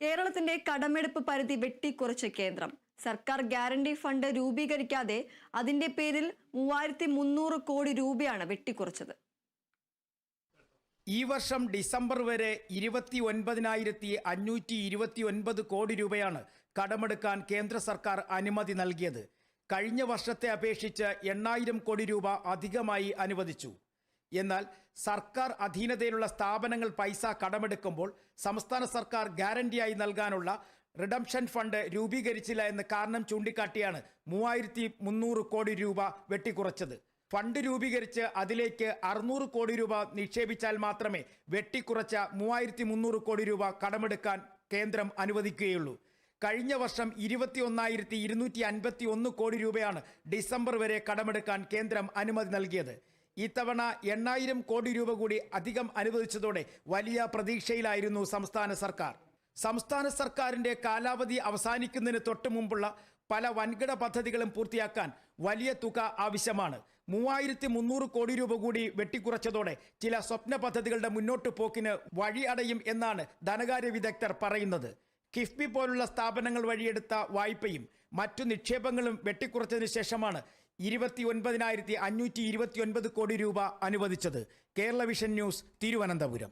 കേരളത്തിന്റെ കടമെടുപ്പ് പരിധി വെട്ടിക്കുറച്ച് കേന്ദ്രം. സർക്കാർ ഗ്യാരണ്ടി ഫണ്ട് രൂപീകരിക്കാതെ അതിന്റെ പേരിൽ മൂവായിരത്തി മുന്നൂറ് കോടി രൂപയാണ് വെട്ടിക്കുറച്ചത്. ഈ വർഷം ഡിസംബർ വരെ ഇരുപത്തി ഒൻപതിനായിരത്തി അഞ്ഞൂറ്റി ഇരുപത്തി ഒൻപത് കോടി രൂപയാണ് കടമെടുക്കാൻ കേന്ദ്ര സർക്കാർ അനുമതി നൽകിയത്. കഴിഞ്ഞ വർഷത്തെ അപേക്ഷിച്ച് എണ്ണായിരം കോടി രൂപ അധികമായി അനുവദിച്ചു. എന്നാൽ സർക്കാർ അധീനതയിലുള്ള സ്ഥാപനങ്ങൾ പൈസ കടമെടുക്കുമ്പോൾ സംസ്ഥാന സർക്കാർ ഗ്യാരണ്ടിയായി നൽകാനുള്ള റിഡംഷൻ ഫണ്ട് രൂപീകരിച്ചില്ല എന്ന് കാരണം ചൂണ്ടിക്കാട്ടിയാണ് മൂവായിരത്തി മുന്നൂറ് കോടി രൂപ വെട്ടിക്കുറച്ചത്. ഫണ്ട് രൂപീകരിച്ച് അതിലേക്ക് അറുന്നൂറ് കോടി രൂപ നിക്ഷേപിച്ചാൽ മാത്രമേ വെട്ടിക്കുറച്ച മൂവായിരത്തി മുന്നൂറ് കോടി രൂപ കടമെടുക്കാൻ കേന്ദ്രം അനുവദിക്കുകയുള്ളൂ. കഴിഞ്ഞ വർഷം ഇരുപത്തി ഒന്നായിരത്തി ഇരുന്നൂറ്റി അൻപത്തി ഒന്ന് കോടി രൂപയാണ് ഡിസംബർ വരെ കടമെടുക്കാൻ കേന്ദ്രം അനുമതി നൽകിയത്. ഇത്തവണ എണ്ണായിരം കോടി രൂപ കൂടി അധികം അനുവദിച്ചതോടെ വലിയ പ്രതീക്ഷയിലായിരുന്നു സംസ്ഥാന സർക്കാർ. സംസ്ഥാന സർക്കാരിന്റെ കാലാവധി അവസാനിക്കുന്നതിന് തൊട്ട് മുമ്പുള്ള പല വൻകിട പദ്ധതികളും പൂർത്തിയാക്കാൻ വലിയ തുക ആവശ്യമാണ്. മൂവായിരത്തി മുന്നൂറ് കോടി രൂപ കൂടി വെട്ടിക്കുറച്ചതോടെ ചില സ്വപ്ന പദ്ധതികളുടെ മുന്നോട്ട് പോക്കിന് വഴി അടയും എന്നാണ് ധനകാര്യ വിദഗ്ധർ പറയുന്നത്. കിഫ്ബി പോലുള്ള സ്ഥാപനങ്ങൾ വഴിയെടുത്ത വായ്പയും മറ്റു നിക്ഷേപങ്ങളും വെട്ടിക്കുറച്ചതിന് ശേഷമാണ് ഇരുപത്തി ഒൻപതിനായിരത്തി അഞ്ഞൂറ്റി ഇരുപത്തി ഒൻപത് കോടി രൂപ അനുവദിച്ചത് കേരള വിഷൻ ന്യൂസ് തിരുവനന്തപുരം.